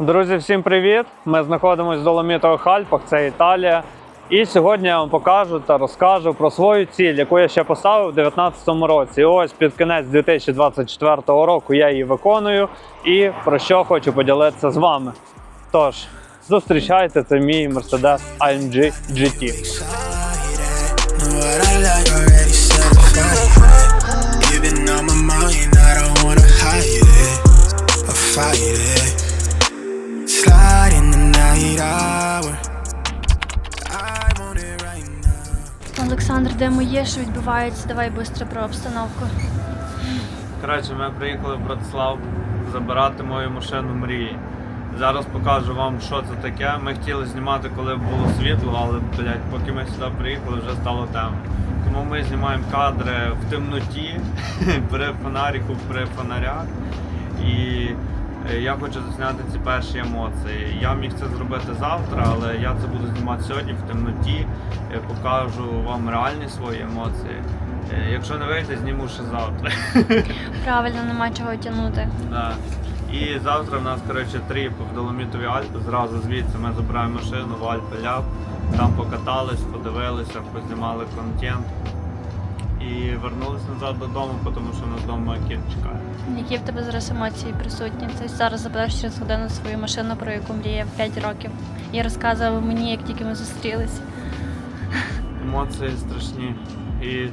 Друзі, всім привіт! Ми знаходимося в Доломітових Альпах, це Італія. І сьогодні я вам покажу та розкажу про свою ціль, яку я ще поставив у 2019 році. Ось під кінець 2024 року я її виконую і про що хочу поділитися з вами. Тож, зустрічайте, це мій Mercedes AMG GT. Know what the hour. I want it right now. Олександр, де моє, що відбувається? Давай швидко про обстановку. Коротше, ми приїхали в Братслав забирати мою машину мрії. Зараз покажу вам, що це таке. Ми хотіли знімати, коли було світло, але блядь, поки ми сюди приїхали, вже стало темно. Тому ми знімаємо кадри в темноті, при фонаріку, при фонарях. І я хочу засняти ці перші емоції. Я міг це зробити завтра, але я це буду знімати сьогодні в темноті. Е, Покажу вам реальні свої емоції. Е, Якщо не вийде, зніму ще завтра. Правильно, нема чого тягнути. Да. І завтра в нас коротше, тріп в Доломітові Альпи. Зразу звідси ми забираємо машину в Альпи Ляп. Там покатались, подивилися, познімали контент. І вернулися назад додому, тому що нас вдома кіт чекає. Які в тебе зараз емоції присутні? Ти зараз забереш через годину свою машину, про яку мріяв 5 років. І розказував мені, як тільки ми зустрілися. Емоції страшні. І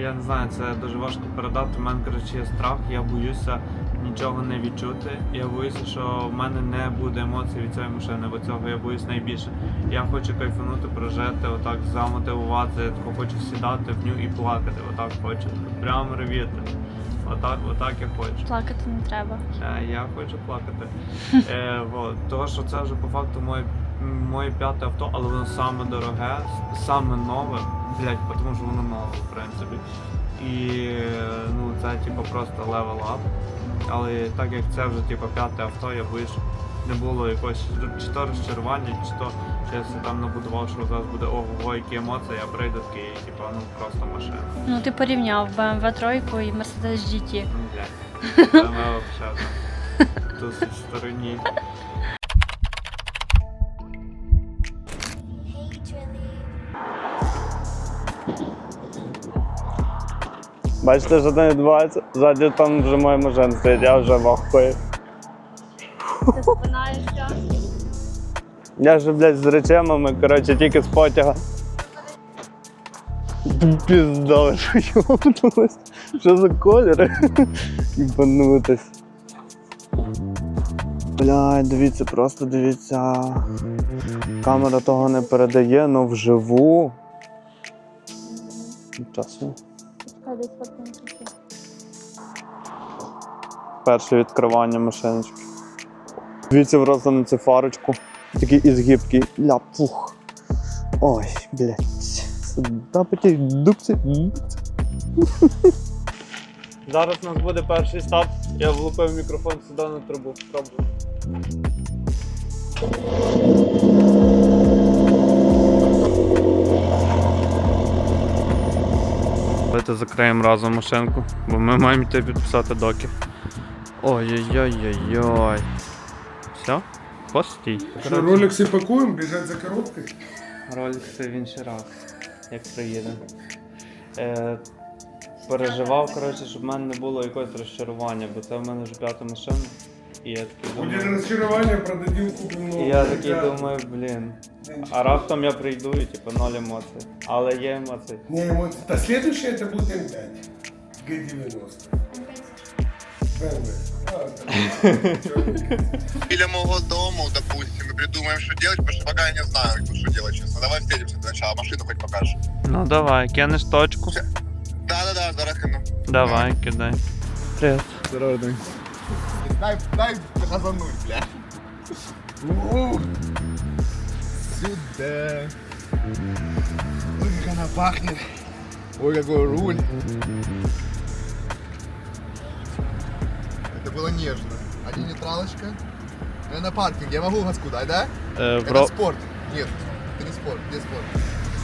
я не знаю, це дуже важко передати. У мене коротше, є страх, я боюся нічого не відчути. Я боюся, що в мене не буде емоцій від цієї машини, бо цього я боюсь найбільше. Я хочу кайфанути, прожити, отак замотивувати, я тако хочу сідати в ню і плакати. Отак хочу. Прямо ревіти. Отак, отак я хочу. Плакати не треба. Е, Я хочу плакати. Е, вот. Того, що це вже по факту моє, моє п'яте авто, але воно саме дороге, саме нове, блять, тому що воно нове, в принципі. І ну, це типу просто level up. Але так як це вже типу, п'яте авто, я боюсь, не було якогось чи то розчарування, чи то чи я там набудував, що зараз буде ого, які емоції, я прийду такий, типу, ну просто машина. Ну ти порівняв BMW 3 і Mercedes GT. Ну, блядь. BMW взагалі в стороні. Бачите, що там відбувається? Ззаді там вже моя машина стоїть, я вже вахкою. Ти. Я ж, блядь, з речами, коротше, тільки з потяга. Пізда, що йобнулось. Що за кольори? Ібанутись. Блядь, дивіться, просто дивіться. Камера того не передає, но вживу. Часу. Перше відкривання машиночки. Дивіться просто на цю фарочку. Такий ізгибкий. Ля, пух. Ой, блядь. Дубці. Зараз у нас буде перший старт. Я влупив мікрофон сюди на трубу. Пробую. Давайте закриємо разом машинку, бо ми маємо йти підписати доки. Ой-ой-ой-ой-ой. Все? Постій. Що, роликси пакуємо, біжать за коробкою? Ролик це в інший раз, як приїде. Е, переживав, коротше, щоб в мене не було якогось розчарування, бо це в мене вже п'ята машина. І я такий Буде думаю. розчарування, продадим купимо. І я такий думаю, блін. А раптом я прийду і типу ноль емоцій. Але є емоції. Не, вот, та следующее это будет М5. Г90. BMW. А, так. Или моего дому, допустим, и придумаем, что делать, потому что пока я не знаю, что делать, честно. Давай встретимся для начала, машину хоть покажешь. Ну давай, кинеш точку. Да-да-да, зараз кину. Давай, кидай. Привіт. Дай, дай газануть, бля. У, Сюда. Ой, как она пахнет. Ой, какой руль. Это было нежно. Не нейтралочка? Я на паркинге, я могу газку дать, да? Е, Это бро... спорт. Нет, это не спорт. Где спорт?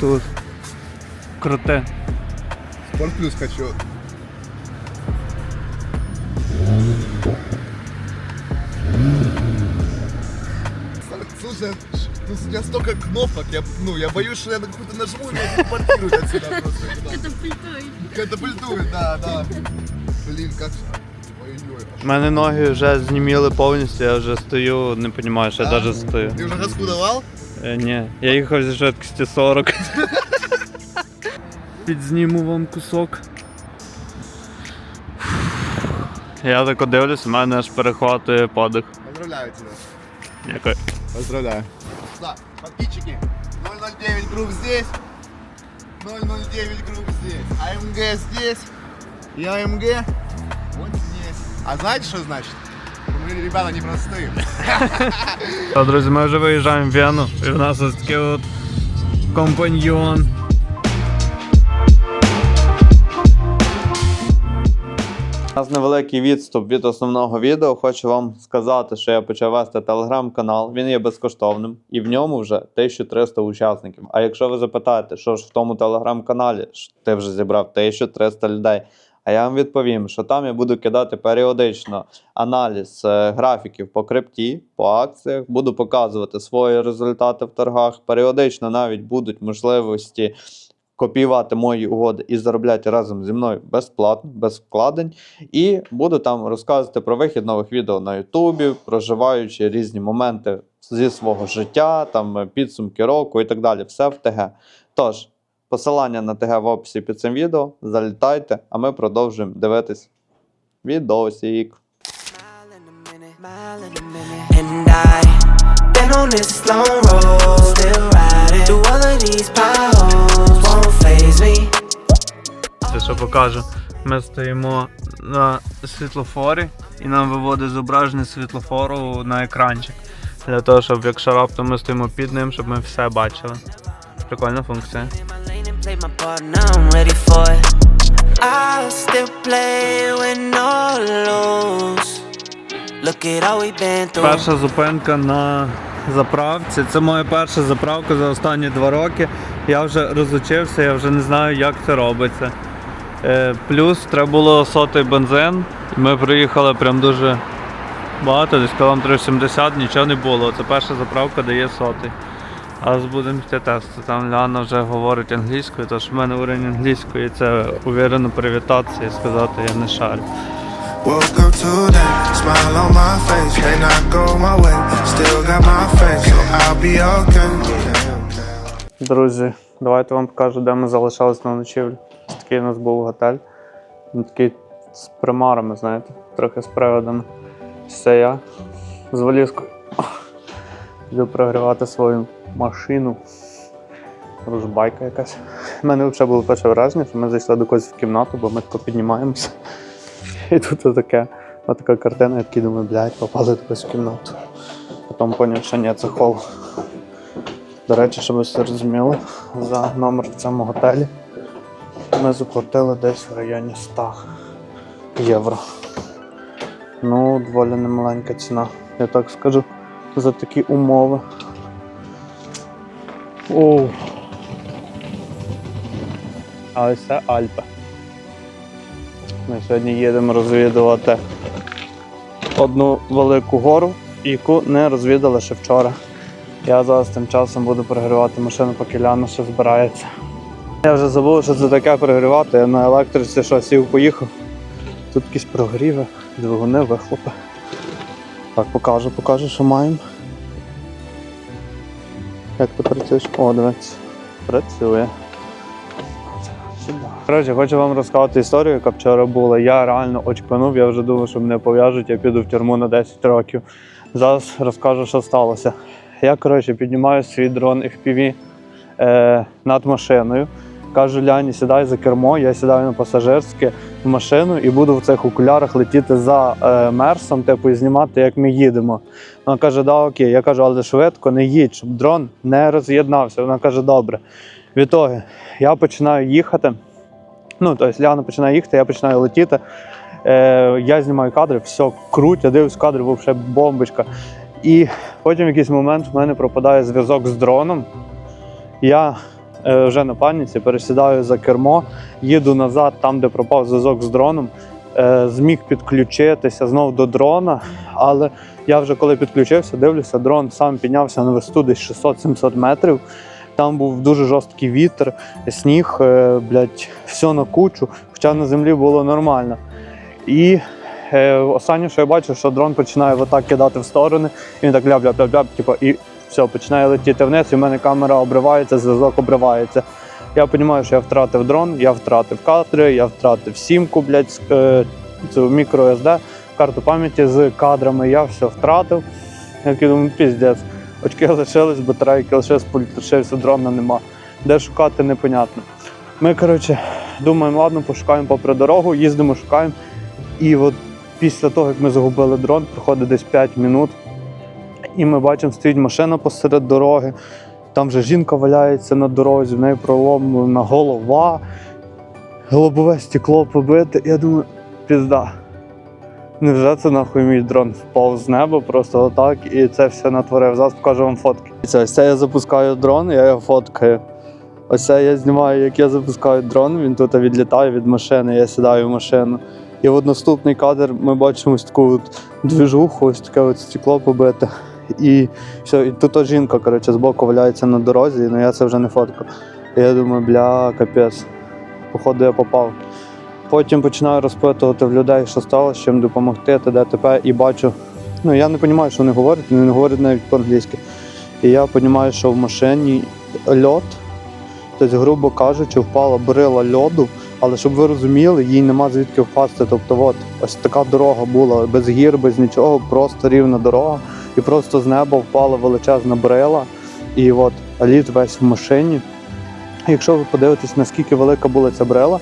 Тут. Круте. Спорт плюс хочу. Слушай, тут у меня столько кнопок, я, ну, я боюсь, что я на какую-то нажму и меня телепортируют отсюда просто. Катапультует. Катапультует, да, да. Блин, как... Ой-ой. У мене ноги вже зніміли повністю, я вже стою, не розумію, що я навіть стою. Ты уже газку давал? Е, ні, я їхав зі швидкості 40. Підзніму вам кусок. Я так дивлюсь, у мене аж перехватує подих. Поздравляю тебя. Дякую. Поздравляю. Да, подписчики, 009 групп здесь, 009 групп здесь, АМГ здесь, и АМГ вот здесь. А знаете, что значит? Мы ребята непростые. Та, друзі, ми вже виїжджаємо в Вену, і в нас ось такий от компаньйон. Нас невеликий відступ від основного відео. Хочу вам сказати, що я почав вести телеграм-канал. Він є безкоштовним і в ньому вже 1300 учасників. А якщо ви запитаєте, що ж в тому телеграм-каналі, ти вже зібрав 1300 людей. А я вам відповім, що там я буду кидати періодично аналіз е, графіків по крипті, по акціях, буду показувати свої результати в торгах. Періодично навіть будуть можливості копіювати мої угоди і заробляти разом зі мною безплатно, без вкладень. І буду там розказувати про вихід нових відео на Ютубі, проживаючи різні моменти зі свого життя, там е, підсумки року і так далі. Все в ТГ. Тож, посилання на ТГ в описі під цим відео. Залітайте, а ми продовжуємо дивитись відосик. On this long road, still through all of these potholes, won't phase me. Це що покажу. Ми стоїмо на світлофорі і нам виводить зображення світлофору на екранчик. Для того, щоб якщо раптом ми стоїмо під ним, щоб ми все бачили. Прикольна функція. Перша зупинка на заправці. Це моя перша заправка за останні два роки. Я вже розучився, я вже не знаю, як це робиться. Е, плюс треба було сотий бензин. Ми приїхали прям дуже багато, десь кілометрів 70, нічого не було. Це перша заправка, де є сотий. А зараз будемо йти тести. Там Ляна вже говорить англійською, тож в мене уровень англійської це увірено привітатися і сказати я не шарю. Woke up today, smile on my face. May not go my way, still got my faith, so I'll be okay. Друзі, давайте вам покажу, де ми залишались на ночівлю. Такий у нас був готель. Він такий з примарами, знаєте, трохи з приводами. Це я з валізкою. Йду прогрівати свою машину. Ружбайка якась. У мене взагалі було перше враження, що ми зайшли до когось в кімнату, бо ми тако піднімаємося. І тут таке, така картина, я такий думаю, блядь, попали в кімнату. Потім зрозумів, що ні, це хол. До речі, щоб ви все розуміли, за номер в цьому готелі ми заплатили десь в районі 100 євро. Ну, доволі немаленька ціна, я так скажу, за такі умови. Оу. А ось це Альпи. Ми сьогодні їдемо розвідувати одну велику гору, яку не розвідали ще вчора. Я зараз тим часом буду прогрівати машину, поки Ляна ще збирається. Я вже забув, що це таке прогрівати. Я на електриці що сів, поїхав. Тут якісь прогріви, двигуни, вихлопи. Так, покажу, покажу, що маємо. Як ти працюєш? О, дивіться. Працює. Коротше, хочу вам розказати історію, яка вчора була. Я реально очканув, я вже думав, що мене пов'яжуть, я піду в тюрму на 10 років. Зараз розкажу, що сталося. Я, коротше, піднімаю свій дрон FPV е, над машиною. Кажу Ляні, сідай за кермо, я сідаю на пасажирське в машину і буду в цих окулярах летіти за е, мерсом, типу, і знімати, як ми їдемо. Вона каже, да, окей. Я кажу, але швидко не їдь, щоб дрон не роз'єднався. Вона каже, добре. Відтоді я починаю їхати. Ну, тобто Ляна починає їхати, я починаю летіти. Е, я знімаю кадри, все круть, я дивлюсь кадри, взагалі бомбочка. І потім в якийсь момент в мене пропадає зв'язок з дроном. Я е, вже на паніці пересідаю за кермо, їду назад, там, де пропав зв'язок з дроном. е, зміг підключитися знов до дрона. Але я вже коли підключився, дивлюся, дрон сам піднявся на висоту десь 600-700 метрів. Там був дуже жорсткий вітер, сніг, е, блядь, все на кучу, хоча на землі було нормально. І е, останнє, що я бачу, що дрон починає отак кидати в сторони, і він так ляп-ляп-ляп-ляп, типу, і все, починає летіти вниз, і в мене камера обривається, зв'язок обривається. Я розумію, що я втратив дрон, я втратив кадри, я втратив сімку, блядь, е, цю мікро SD, карту пам'яті з кадрами, я все втратив. Я думаю, піздець. Очки лишились, батарейки лишились, пульт лишився, дрона нема. Де шукати, непонятно. Ми, коротше, думаємо, ладно, пошукаємо попри дорогу, їздимо, шукаємо. І от після того, як ми загубили дрон, проходить десь 5 минут, і ми бачимо, стоїть машина посеред дороги. Там вже жінка валяється на дорозі, в неї проломлена голова, голубове стекло побите. Я думаю, пізда. Невже це нахуй мій дрон впав з неба просто отак і це все натворив. Зараз покажу вам фотки. Це, ось це я запускаю дрон, я його фоткаю. Ось це я знімаю, як я запускаю дрон, він тут відлітає від машини, я сідаю в машину. І от наступний кадр ми бачимо ось таку от двіжуху, ось таке от стекло побите. І все, і тут жінка, коротше, збоку валяється на дорозі, але я це вже не фоткав. І я думаю, бля, капець. Походу я попав. Потім починаю розпитувати в людей, що сталося, чим допомогти, т.д. т.п. І бачу, ну я не розумію, що вони говорять, вони не говорять навіть по-англійськи. І я розумію, що в машині льот, тобто, грубо кажучи, впала брила льоду, але щоб ви розуміли, їй нема звідки впасти. Тобто, от ось така дорога була без гір, без нічого, просто рівна дорога, і просто з неба впала величезна брила. І от лід весь в машині. Якщо ви подивитесь, наскільки велика була ця брила,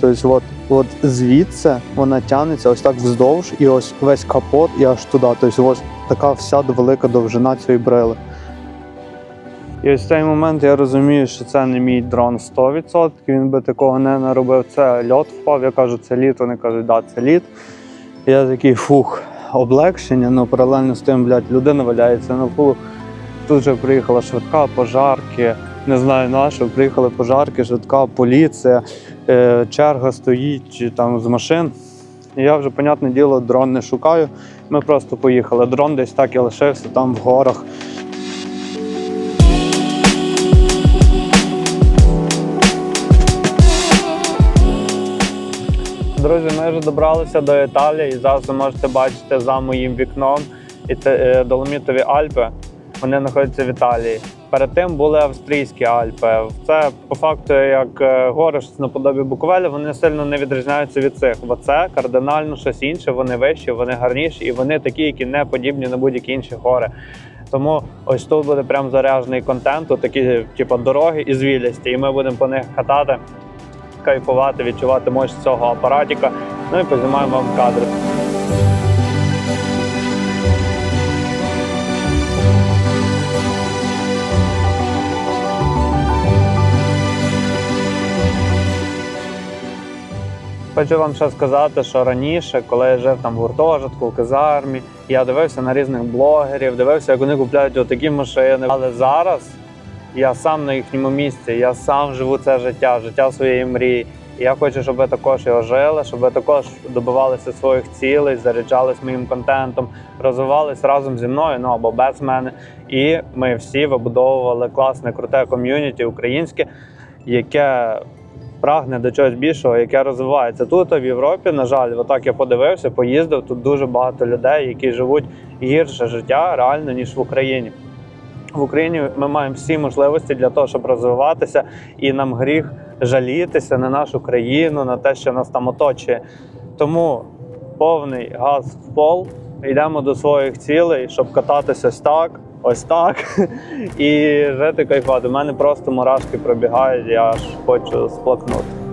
Тобто, от, от звідси вона тягнеться ось так вздовж, і ось весь капот і аж туди. Тобто, ось така вся велика довжина цієї брили. І ось в цей момент я розумію, що це не мій дрон 100%, він би такого не наробив. Це льот впав, я кажу, це лід, вони кажуть, да, це лід. Я такий фух, облегшення, але паралельно з тим, блядь, людина валяється на полу. Тут вже приїхала швидка, пожарки, не знаю на що, приїхали пожарки, швидка, поліція, черга стоїть там з машин. Я вже, понятне діло, дрон не шукаю. Ми просто поїхали. Дрон десь так і лишився там в горах. Друзі, ми вже добралися до Італії і зараз ви можете бачити за моїм вікном і це е, Доломітові Альпи. Вони знаходяться в Італії. Перед тим були австрійські Альпи. Це по факту як е, гори щось наподобі Буковеля, вони сильно не відрізняються від цих. Бо це кардинально щось інше, вони вищі, вони гарніші і вони такі, які не подібні на будь-які інші гори. Тому ось тут буде прям заряджений контент, такі типу, дороги і звілісті, і ми будемо по них катати, кайфувати, відчувати мощь цього апаратіка. Ну і познімаємо вам кадри. Хочу вам ще сказати, що раніше, коли я жив там в гуртожитку, в казармі, я дивився на різних блогерів, дивився, як вони купляють отакі машини. Але зараз я сам на їхньому місці, я сам живу це життя, життя своєї мрії. І я хочу, щоб ви також його жили, щоб ви також добивалися своїх цілей, заряджались моїм контентом, розвивались разом зі мною, ну або без мене. І ми всі вибудовували класне, круте ком'юніті українське, яке прагне до чогось більшого, яке розвивається тут, в Європі. На жаль, отак я подивився, поїздив. Тут дуже багато людей, які живуть гірше життя реально ніж в Україні. В Україні ми маємо всі можливості для того, щоб розвиватися, і нам гріх жалітися на нашу країну, на те, що нас там оточує. Тому повний газ в пол, йдемо до своїх цілей, щоб кататися так, ось так і жити кайфати. У мене просто мурашки пробігають, я аж хочу сплакнути.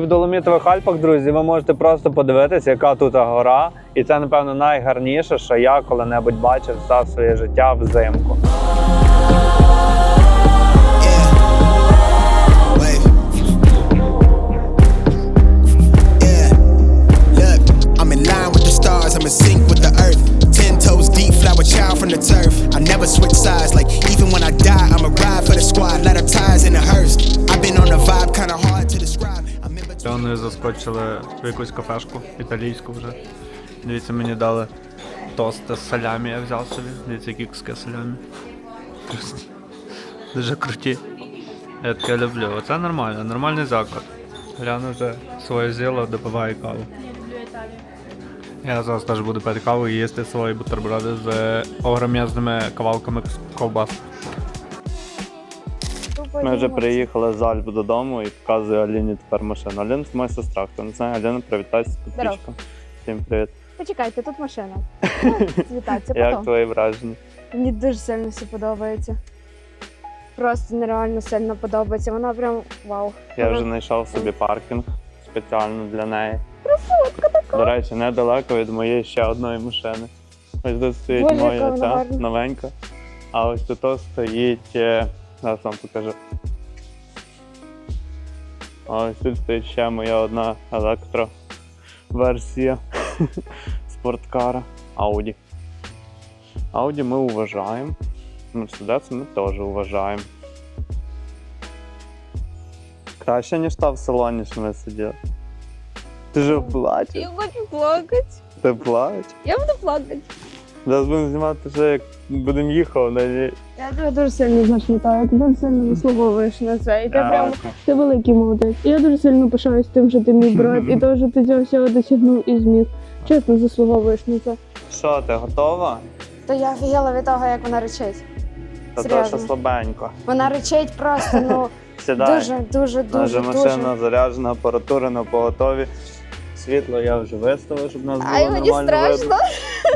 в Доломітових Альпах, друзі, ви можете просто подивитися, яка тут гора. І це, напевно, найгарніше, що я коли-небудь бачив за своє життя взимку. I never switch sides, like even when I die, I'ma ride for the squad, let her ties in the hearse. Вони заскочили в якусь кафешку, італійську вже. Дивіться, мені дали тости з салямі, я взяв собі. Дивіться, які куски салямі. Дуже круті. Я таке люблю. Оце нормально, нормальний заклад. Гляну вже своє зіло, допиваю каву. Я. Я зараз теж буду пити каву і їсти свої бутерброди з огром'язними кавалками ковбас. Ми вже приїхали з Альб додому і показую Аліні тепер машину. Аліна це моя сестра, хто не знає, Аліна, привітайся з підписчиком. Всім привіт. Почекайте, тут машина. Вітайте, Як потім. твої враження? Мені дуже сильно все подобається. Просто нереально сильно подобається. Вона прям вау. Я вже знайшов собі паркінг спеціально для неї. Красотка така. До речі, недалеко від моєї ще одної машини. Ось тут стоїть Боже, моя ця новенька. А ось тут стоїть. Зараз вам покажу. Ось тут стоїть ще моя одна електроверсія спорткара Audi. Audi ми уважаємо. Mercedes ми теж уважаємо. Краще, ніж та в салоні, що ми сиділи. Ти ж плачеш? Я хочу плакати. Ти плачеш? Я буду плакати. Зараз будемо знімати вже як будемо їхати на ній. Я тебе дуже сильно знаєш, вітаю, ти дуже сильно заслуговуєш на це. І ти прям ти великий молодець. І я дуже сильно пишаюсь тим, що ти мій брат, і того, що ти цього всього досягнув і зміг. Чесно, заслуговуєш на це. Що, ти готова? То я офігела від того, як вона речить. Та то Серйозно. слабенько. Вона речить просто, ну Сідай. дуже, дуже, Наша дуже, машина дуже. заряджена, апаратура на поготові. Світло я вже виставив, щоб нас було Ай, мені нормально страшно. видно.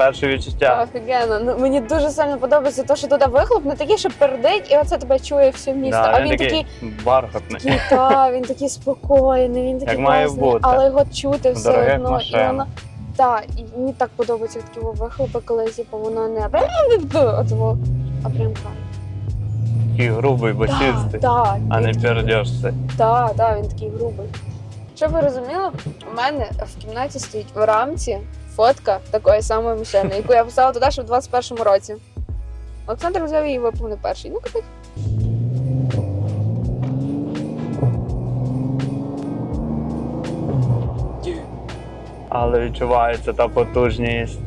Перше відчуття. Офігенно. Ну, мені дуже сильно подобається те, що туди вихлоп не такий, що пердить, і оце тебе чує все місто. Да, а він такий, бархатний. такий, та, він такий спокійний, він такий Як має класний, бути. але його чути все Дорогих одно. машин. І воно, так, і мені так подобається такі вихлопи, коли типу, воно не отво, а прям так. Такий грубий, басістий, Так, а не пердешся. Так, так, він такий грубий. Щоб ви розуміли, у мене в кімнаті стоїть в рамці фотка такої самої машини, яку я писала туди ще в 21-му році. Олександр взяв її виповнив перший. Ну, капець. Але відчувається та потужність.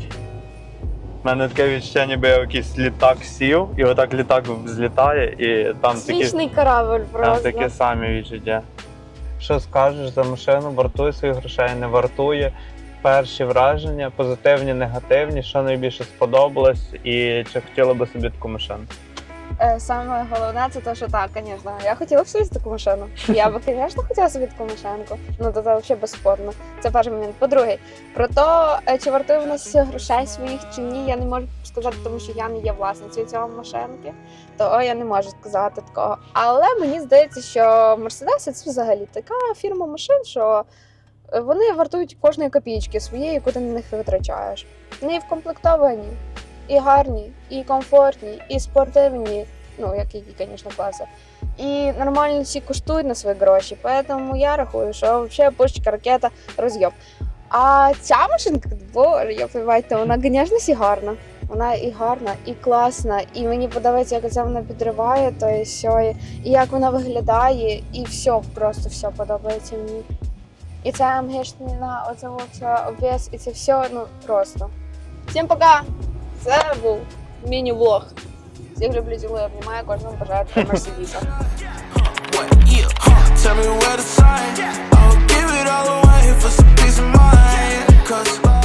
У мене таке відчуття, ніби я в якийсь літак сів, і отак літак злітає, і там такі, Космічний корабль там просто. такі самі відчуття. Що скажеш за машину? Вартує своїх грошей, не вартує. Перші враження, позитивні, негативні, що найбільше сподобалось, і чи хотіла би собі таку машину? Е, Саме головне це те, що так, звісно. Я хотіла б собі таку машину. Я би, звісно, хотіла собі таку машинку. Ну, то це взагалі безспорно. Це перший момент. По-друге, про те, чи вартує вона с- грошей своїх чи ні, я не можу сказати, тому що я не є власницею цього машинки, то я не можу сказати такого. Але мені здається, що Mercedes це взагалі така фірма машин, що вони вартують кожної копійки своєї, яку ти на них витрачаєш. Вони вкомплектовані, і гарні, і комфортні, і спортивні. Ну, як які, звісно, класи. І нормально всі коштують на свої гроші. Тому я рахую, що взагалі пушечка ракета роз'єб. А ця машинка, боже, я понимаєте, вона, звісно, всі гарна. Вона і гарна, і класна, і мені подобається, як це вона підриває, то і все, і як вона виглядає, і все, просто все подобається мені. І ця англійщина, оце все обвес, і це все ну просто. Всім пока! Це був міні-влог. Всіх люблю, цілую, обнімаю, кожному бажаю Мерседіса. Tell me where to sign. I'll give it all away for some peace of mind. Cause